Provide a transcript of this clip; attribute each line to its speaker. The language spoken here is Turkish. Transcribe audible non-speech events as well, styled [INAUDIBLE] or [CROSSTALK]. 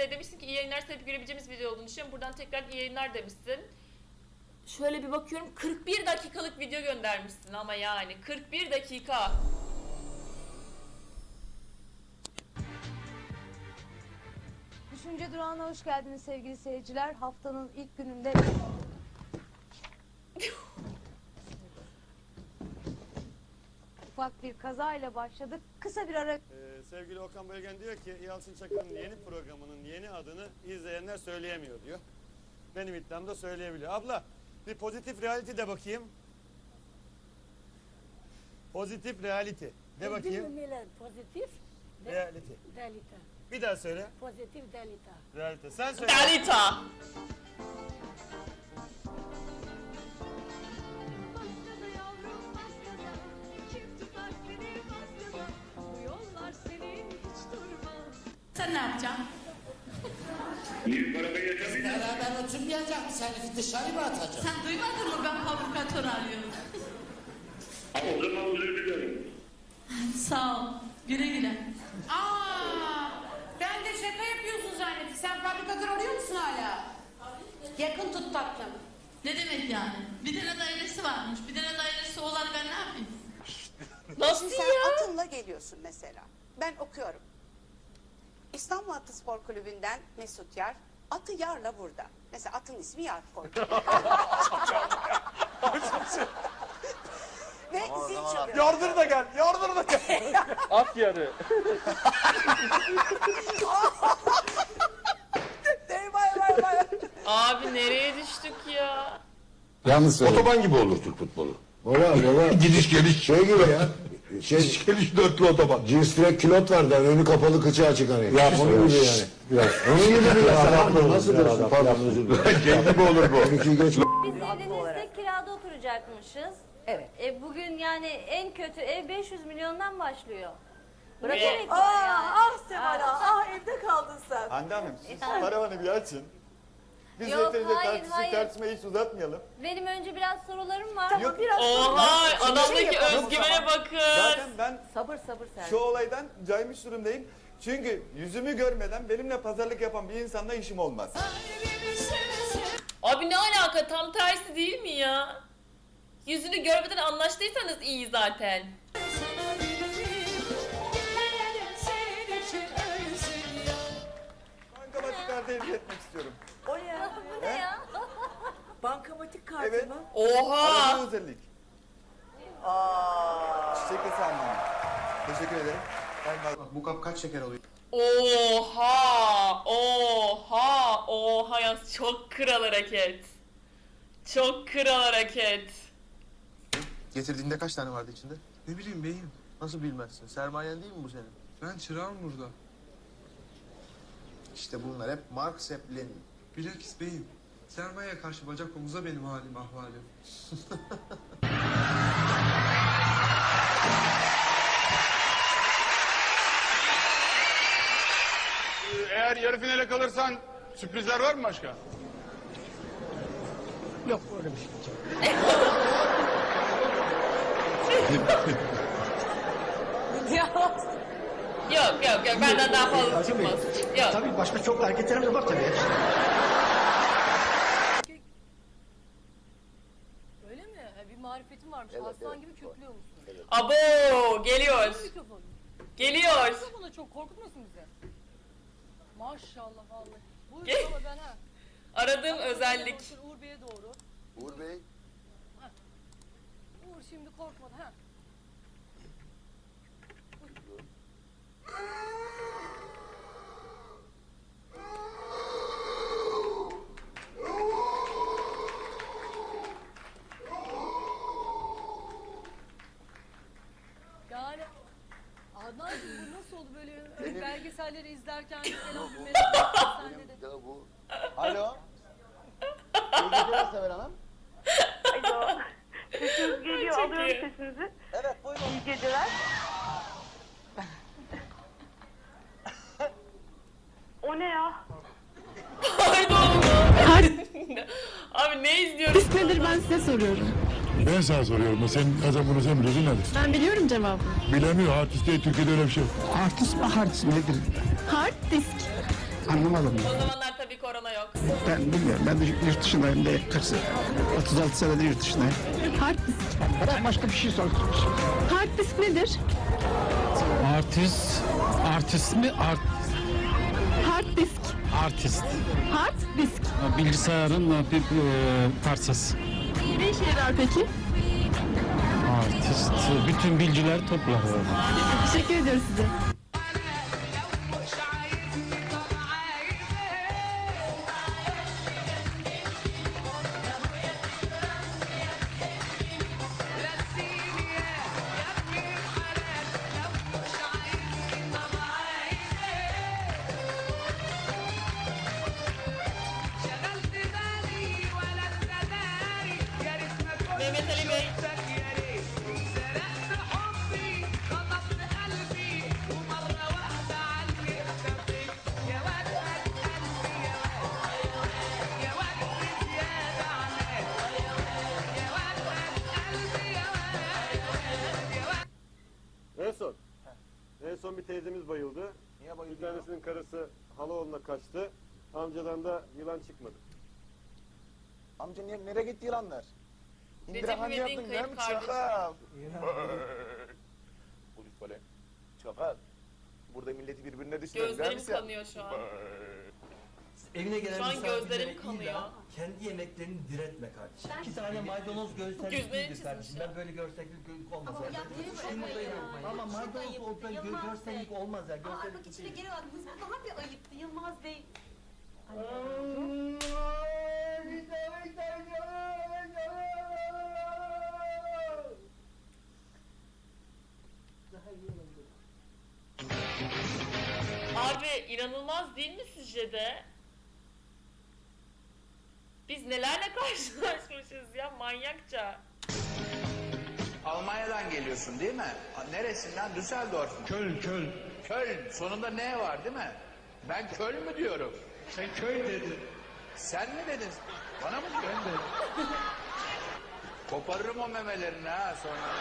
Speaker 1: de demişsin ki iyi yayınlar sevip görebileceğimiz video olduğunu düşünüyorum. Buradan tekrar iyi yayınlar demişsin. Şöyle bir bakıyorum 41 dakikalık video göndermişsin ama yani 41 dakika.
Speaker 2: Düşünce durağına hoş geldiniz sevgili seyirciler. Haftanın ilk gününde... Ufak bir kazayla başladık. Kısa bir ara
Speaker 3: Ee, sevgili Okan Bölgen diyor ki Yalçın Çakır'ın yeni programının yeni adını izleyenler söyleyemiyor diyor. Benim iddiam da söyleyebiliyor. Abla bir pozitif reality de bakayım. Pozitif reality. De bakayım.
Speaker 4: Bilmemeler pozitif
Speaker 3: Reality.
Speaker 4: delita.
Speaker 3: Bir daha söyle.
Speaker 4: Pozitif delita.
Speaker 3: Reality. Sen söyle.
Speaker 1: Dalita.
Speaker 5: Sen ne yapacaksın?
Speaker 6: Beraber oturmayacak seni dışarı mı atacak?
Speaker 5: Sen duymadın mı ben fabrikatör arıyorum.
Speaker 7: O zaman özür dilerim.
Speaker 5: Sağ ol. Güle güle.
Speaker 8: Aa, ben de şaka yapıyorsun zannettim. Sen fabrikatör arıyor musun hala? Yakın tut tatlım.
Speaker 5: Ne demek yani? Bir tane dairesi varmış. Bir tane dairesi olan ben ne yapayım?
Speaker 1: Nasıl
Speaker 9: Şimdi sen
Speaker 1: ya?
Speaker 9: atınla geliyorsun mesela. Ben okuyorum. İstanbul Atı Spor Kulübü'nden Mesut Yar. Atı Yar'la burada. Mesela atın ismi Yar koydu. [LAUGHS] Ve zil çalıyor.
Speaker 3: Yardır da gel. Yardır da gel. [LAUGHS]
Speaker 10: At yarı.
Speaker 9: Vay vay vay.
Speaker 1: Abi nereye düştük ya?
Speaker 11: Yalnız söyle.
Speaker 7: Otoban gibi olur Türk futbolu.
Speaker 11: Baba baba.
Speaker 7: Gidiş geliş.
Speaker 11: Şey gibi ya. Şey,
Speaker 7: geliş dörtlü otoban.
Speaker 11: Cinstrek külot var da önü kapalı kıçı açık hani.
Speaker 7: Ya,
Speaker 11: Onun gibi yani.
Speaker 7: Biraz.
Speaker 11: Onun gibi bir
Speaker 7: Adam
Speaker 11: Nasıl
Speaker 7: ya,
Speaker 11: diyorsun? Pardon özür dilerim.
Speaker 7: Şey [LAUGHS] gibi olur bu.
Speaker 11: Geç.
Speaker 12: Biz evinizde kirada oturacakmışız.
Speaker 9: Evet.
Speaker 12: E bugün yani en kötü ev 500 milyondan başlıyor.
Speaker 1: Ne?
Speaker 12: Bırak
Speaker 9: Aa,
Speaker 12: yani.
Speaker 9: ah Semara, ah evde kaldın sen.
Speaker 3: Hande Hanım siz paravanı bir açın. Biz
Speaker 12: Yok,
Speaker 3: yeterince
Speaker 12: hayır,
Speaker 3: tartıştık
Speaker 12: hayır.
Speaker 3: tartışmayı hiç uzatmayalım.
Speaker 12: Benim önce biraz sorularım var.
Speaker 9: Tamam biraz
Speaker 1: Oha
Speaker 9: sonra-
Speaker 1: adamdaki
Speaker 9: şey yapalım
Speaker 1: özgüvene
Speaker 9: zaman.
Speaker 1: bakın.
Speaker 3: Zaten ben
Speaker 9: Sabır sabır sen.
Speaker 3: şu olaydan caymış durumdayım. Çünkü yüzümü görmeden benimle pazarlık yapan bir insanla işim olmaz.
Speaker 1: Abi ne alaka tam tersi değil mi ya? Yüzünü görmeden anlaştıysanız iyi zaten.
Speaker 3: Bankamatik kartı hediye etmek istiyorum.
Speaker 9: O ne ya? [LAUGHS]
Speaker 12: Bu ne ya? [LAUGHS]
Speaker 9: Bankamatik kartı
Speaker 3: Evet.
Speaker 9: mı?
Speaker 1: Oha.
Speaker 3: Aradığım özellik.
Speaker 9: Aa.
Speaker 3: Çiçek ve sarmam. Teşekkür ederim. Ben
Speaker 10: Bu kap kaç şeker alıyor?
Speaker 1: Oha. Oha. Oha ya çok kral hareket. Çok kral hareket.
Speaker 10: Getirdiğinde kaç tane vardı içinde? Ne bileyim beyim. Nasıl bilmezsin? Sermayen değil mi bu senin? Ben çırağım burada. İşte bunlar hep Marx hep Lenin. Bilakis beyim. Sermayeye karşı bacak omuza benim halim ahvalim. [LAUGHS]
Speaker 7: Eğer yarı finale kalırsan sürprizler var mı başka?
Speaker 1: Yok yok yok benden daha fazla çıkmaz. Yok.
Speaker 10: Tabii başka çok hareketlerim de var tabii.
Speaker 2: Öyle mi? Bir varmış. Aslan gibi köklüyor musun?
Speaker 1: Abo geliyor.
Speaker 2: Mikrofonu.
Speaker 1: Geliyor.
Speaker 2: Mikrofonu çok korkutmasın bizi. Maşallah vallahi. Buyur
Speaker 1: Gel.
Speaker 2: ama ben ha.
Speaker 1: Aradığım özellik.
Speaker 2: Uğur Bey'e doğru.
Speaker 11: Uğur Bey.
Speaker 2: Uğur şimdi korkmadı ha Adnancığım bu nasıl oldu öyle belgeselleri izlerken [LAUGHS] selam bir merak de.
Speaker 11: Bu. Alo. İyi geceler Sever Hanım.
Speaker 9: Alo. Sesiniz geliyor.
Speaker 1: Çok
Speaker 9: Alıyorum
Speaker 1: iyi.
Speaker 9: sesinizi.
Speaker 11: Evet buyurun.
Speaker 9: İyi geceler. o ne ya?
Speaker 1: Pardon. Abi ne izliyoruz?
Speaker 13: Nedir ben size soruyorum
Speaker 7: Ben sana soruyorum. Sen adam bunu sen biliyorsun nedir?
Speaker 13: Ben biliyorum cevabını
Speaker 7: Bilemiyor. Artist değil. Türkiye'de öyle bir şey yok.
Speaker 13: Artist mi hardist mi nedir? Hard disk
Speaker 6: Anlamadım
Speaker 1: O zamanlar tabii korona yok.
Speaker 6: Ben bilmiyorum. Ben de yurt dışındayım de kaç 36 senedir yurt dışındayım.
Speaker 13: Hard disk.
Speaker 6: Bırak başka bir şey sor.
Speaker 13: Hard disk nedir?
Speaker 14: Artist, artist mi? Art,
Speaker 13: Hard disk.
Speaker 14: artist.
Speaker 13: Hard disk.
Speaker 14: Bilgisayarın bir e, parçası.
Speaker 13: Ne işe yarar peki?
Speaker 14: Artist, bütün bilgiler toplar.
Speaker 13: Teşekkür ediyoruz size.
Speaker 3: Son bir teyzemiz bayıldı.
Speaker 11: Niye
Speaker 3: Bir
Speaker 11: bayıldı ya?
Speaker 3: tanesinin karısı Halaoğlu'na kaçtı. Amcadan da yılan çıkmadı.
Speaker 11: Amca niye, nereye gitti yılanlar?
Speaker 1: Recep
Speaker 11: İndira Han'ı
Speaker 1: İvedik'in
Speaker 11: yaptın
Speaker 1: kayıp kardeşi.
Speaker 11: çakal? Polis [LAUGHS] böyle. Çakal. Burada milleti birbirine değil
Speaker 1: Gözlerim kanıyor şu an. [LAUGHS]
Speaker 15: Evine gelen
Speaker 1: Şu an
Speaker 15: misafirlere
Speaker 1: gözlerim
Speaker 15: iyi
Speaker 1: kanıyor.
Speaker 15: Kendi yemeklerini diretme kardeşim. İki tane maydanoz görsellik
Speaker 1: Gözleri
Speaker 15: değildir
Speaker 1: çizmiş
Speaker 15: kardeşim.
Speaker 1: ya.
Speaker 15: Ben böyle görsellik gö- olmaz.
Speaker 12: Ama
Speaker 15: yani.
Speaker 12: yaptığınız
Speaker 15: Şimdi
Speaker 12: şey
Speaker 15: böyle-
Speaker 12: yani.
Speaker 15: Ama maydanoz olsa gö-
Speaker 12: Yılmaz
Speaker 15: görsellik
Speaker 12: Bey.
Speaker 15: olmaz ya.
Speaker 12: Aa,
Speaker 15: Görsellik
Speaker 12: bak içine
Speaker 15: değil.
Speaker 12: geri var. Bu daha bir ayıptı Yılmaz Bey.
Speaker 1: Abi inanılmaz değil mi sizce de? Biz nelerle karşılaşmışız ya manyakça.
Speaker 16: Almanya'dan geliyorsun değil mi? Ha, Neresinden? Düsseldorf mu?
Speaker 14: Köln, Köln.
Speaker 16: Köln. Sonunda ne var değil mi? Ben Köln mü diyorum?
Speaker 14: Sen köy dedin.
Speaker 16: Sen mi dedin? Bana mı diyorsun? Koparırım o memelerini ha sonra.